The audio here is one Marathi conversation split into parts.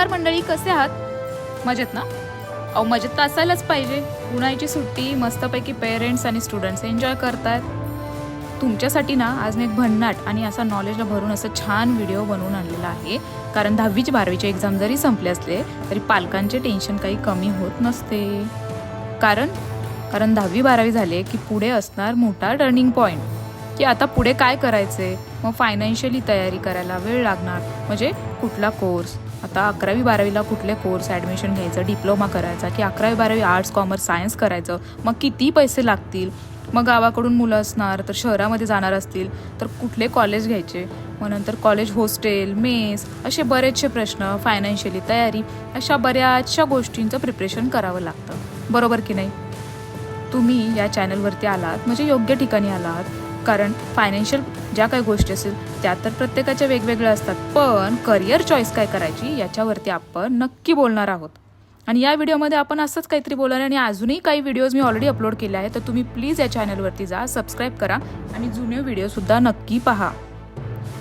नमस्कार मंडळी कसे आहात? मजेत ना? अहो मजेत तर असायलाच पाहिजे. उन्हाळ्याची सुट्टी मस्तपैकी पेरेंट्स आणि स्टुडंट्स एन्जॉय करतायत तुमच्यासाठी ना आज मी एक भन्नाट आणि असा नॉलेजला भरून असं छान व्हिडिओ बनवून आणलेला आहे. कारण दहावीची बारावीचे एक्झाम जरी संपले असले तरी पालकांचे टेन्शन काही कमी होत नसते. कारण? कारण दहावी बारावी झाले की पुढे असणार मोठा टर्निंग पॉईंट की आता पुढे काय करायचे मग फायनान्शियली तयारी करायला वेळ लागणार. म्हणजे कुठला कोर्स आता अकरावी बारावीला कुठले कोर्स ॲडमिशन घ्यायचं डिप्लोमा करायचा की अकरावी बारावी आर्ट्स कॉमर्स सायन्स करायचं? मग किती पैसे लागतील? मग गावाकडून मुलं असणार तर शहरामध्ये जाणार असतील तर कुठले कॉलेज घ्यायचे? मग नंतर कॉलेज हॉस्टेल मेस असे बरेचसे प्रश्न फायनान्शियली तयारी अशा बऱ्याचशा गोष्टींचं प्रिपरेशन करावं लागतं. बरोबर की नाही? तुम्ही या चॅनलवरती आलात म्हणजे योग्य ठिकाणी आलात कारण फायनान्शियल ज्या काही गोष्टी असतील त्या तर प्रत्येकाच्या वेगवेगळ्या असतात. पण करिअर चॉईस काय करायची याच्यावरती आपण नक्की बोलणार आहोत. आणि या व्हिडिओमध्ये आपण असंच काहीतरी बोलणार आहे आणि अजूनही काही व्हिडिओज मी ऑलरेडी अपलोड केले आहे तर तुम्ही प्लीज या चॅनलवरती जा सबस्क्राईब करा आणि जुने व्हिडिओसुद्धा नक्की पहा.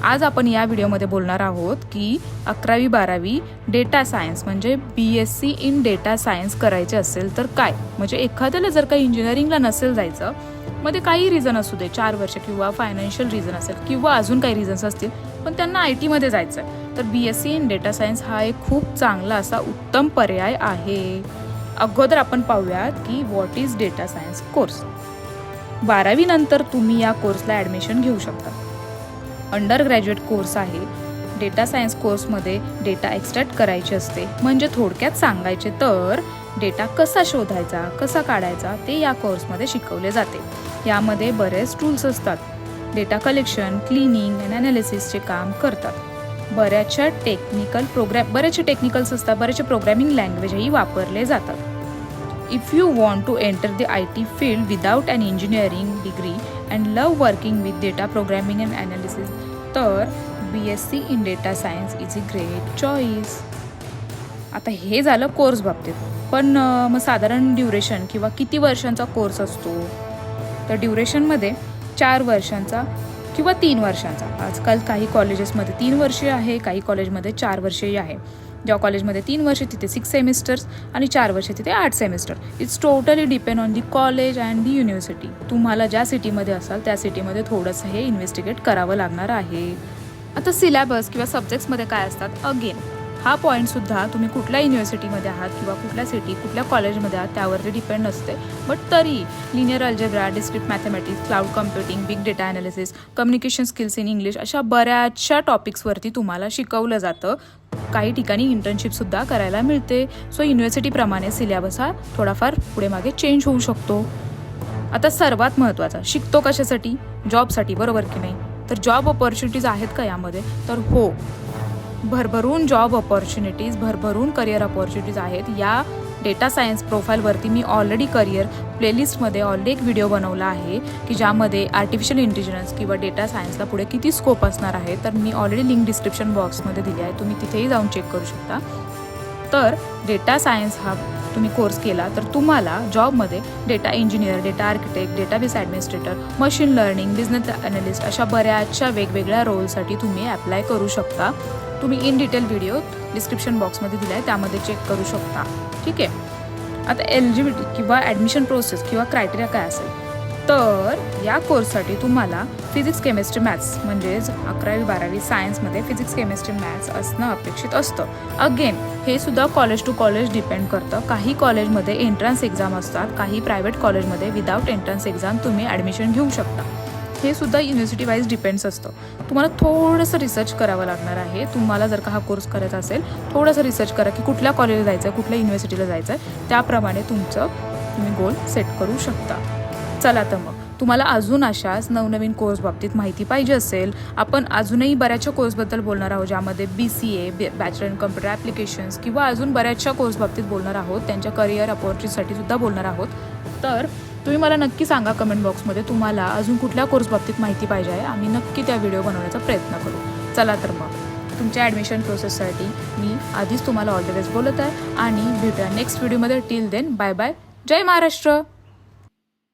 आज आपण या व्हिडिओमध्ये बोलणार आहोत की अकरावी बारावी डेटा सायन्स म्हणजे B S C in data science करायचे असेल तर काय? म्हणजे एखाद्याला जर काही इंजिनिअरिंगला नसेल जायचं मध्ये काही रिझन असू दे चार वर्ष किंवा फायनान्शियल रिझन असेल किंवा अजून काही रिझन्स असतील पण त्यांना आय टीमध्ये जायचं आहे तर B S C in data science हा एक खूप चांगला असा उत्तम पर्याय आहे. अगोदर आपण पाहूयात की what is data science course बारावीनंतर तुम्ही या कोर्सला ॲडमिशन घेऊ शकता. अंडर ग्रॅज्युएट कोर्स आहे डेटा सायन्स कोर्समध्ये डेटा एक्स्ट्रॅक्ट करायचे असते. म्हणजे थोडक्यात सांगायचे तर डेटा कसा शोधायचा कसा काढायचा ते या कोर्समध्ये शिकवले जाते. यामध्ये बरेच टूल्स असतात. डेटा कलेक्शन क्लिनिंग अँड ॲनालिसिसचे काम करतात. बऱ्याचशा टेक्निकल प्रोग्रॅम बरेचसे टेक्निकल्स असतात बरेचसे प्रोग्रॅमिंग लँग्वेजही वापरले जातात. If you want to enter the I T field without an engineering degree and love working with data programming and analysis तर B S C in data science is a great choice आता हे झालं कोर्स बाबतीत. पण मग साधारण ड्युरेशन किंवा किती वर्षांचा कोर्स असतो? तर ड्युरेशनमध्ये चार वर्षांचा किंवा तीन वर्षांचा. आजकाल काही कॉलेजेसमध्ये तीन वर्षे आहे काही कॉलेजमध्ये चार वर्षेही आहे. ज्या कॉलेजमध्ये तीन वर्ष तिथे सिक्स सेमिस्टर्स आणि चार वर्ष तिथे आठ semester it's totally depend on the college and the university तुम्हाला ज्या सिटीमध्ये असाल त्या सिटीमध्ये थोडंसं हे इन्व्हेस्टिगेट करावं लागणार आहे. आता सिलेबस किंवा सब्जेक्ट्समध्ये काय असतात? अगेन हा पॉईंटसुद्धा तुम्ही कुठल्या युनिव्हर्सिटीमध्ये आहात किंवा कुठल्या सिटी कुठल्या कॉलेजमध्ये आहात त्यावरती डिपेंड नसते. बट तरी linear algebra discrete mathematics cloud computing big data analysis communication skills in English अशा बऱ्याचशा टॉपिक्सवरती तुम्हाला शिकवलं जातं. काही ठिकाणी इंटर्नशिपसुद्धा करायला मिळते. सो युनिव्हर्सिटीप्रमाणे सिलेबस हा थोडाफार पुढे मागे चेंज होऊ शकतो. आता सर्वात महत्त्वाचा शिकतो कशासाठी? जॉबसाठी बरोबर की नाही? तर जॉब ऑपॉर्च्युनिटीज आहेत का यामध्ये? तर हो. भरभरून जॉब ऑपॉर्च्युनिटीज भरभरून करिअर ऑपॉर्च्युनिटीज आहेत. या डेटा सायन्स प्रोफाईलवरती मी ऑलरेडी करिअर प्लेलिस्टमध्ये ऑलरेडी एक व्हिडिओ बनवला आहे की ज्यामध्ये आर्टिफिशियल इंटेलिजन्स किंवा डेटा सायन्सला पुढे किती स्कोप असणार आहे तर मी ऑलरेडी लिंक डिस्क्रिप्शन बॉक्समध्ये दिली आहे. तुम्ही तिथेही जाऊन चेक करू शकता. तर डेटा सायन्स हा तुम्ही कोर्स केला तर तुम्हाला जॉबमध्ये data engineer data architect database administrator machine learning business analyst अशा बऱ्याचशा वेगवेगळ्या रोलसाठी तुम्ही ॲप्लाय करू शकता. तुम्ही इन डिटेल व्हिडिओ डिस्क्रिप्शन बॉक्समध्ये दिला आहे त्यामध्ये चेक करू शकता. ठीक आहे? आता एलिजिबिलिटी किंवा ॲडमिशन प्रोसेस किंवा क्रायटेरिया काय असेल? तर या कोर्ससाठी तुम्हाला फिजिक्स केमिस्ट्री मॅथ्स म्हणजेच अकरावी बारावी सायन्समध्ये फिजिक्स केमिस्ट्री मॅथ्स असणं अपेक्षित असतं. अगेन हे सुद्धा कॉलेज टू कॉलेज डिपेंड करतं. काही कॉलेजमध्ये एंट्रन्स एक्झाम असतात काही प्रायव्हेट कॉलेजमध्ये विदाऊट एंट्रन्स एक्झाम तुम्ही ॲडमिशन घेऊ शकता. हे सुद्धा युनिव्हर्सिटी वाईज डिपेंड्स असतं. तुम्हाला थोडंसं रिसर्च करावं लागणार आहे. तुम्हाला जर का हा कोर्स करायचा असेल थोडंसं रिसर्च करा की कुठल्या कॉलेजला जायचं आहे कुठल्या युनिव्हर्सिटीला जायचं आहे त्याप्रमाणे तुमचं तुम्ही गोल सेट करू शकता. चला तर मग. तुम्हाला अजून अशाच नवनवीन कोर्स बाबतीत माहिती पाहिजे असेल आपण अजूनही बऱ्याचशा कोर्सबद्दल बोलणार आहोत ज्यामध्ये B C A bachelor in computer applications किंवा अजून बऱ्याचशा कोर्स बाबतीत बोलणार आहोत त्यांच्या करिअर अपॉर्च्युनिटीसाठी सुद्धा बोलणार आहोत. तर तुम्ही मला नक्की सांगा कमेंट बॉक्समध्ये तुम्हाला अजून कुठल्या कोर्स बाबतीत माहिती पाहिजे आहे आम्ही नक्की त्या व्हिडिओ बनवण्याचा प्रयत्न करू. चला तर मग तुमच्या ॲडमिशन प्रोसेससाठी मी आधीच तुम्हाला ऑल द बेस्ट बोलत आहे आणि भेटूया नेक्स्ट व्हिडिओमध्ये टिल देन बाय बाय जय महाराष्ट्र!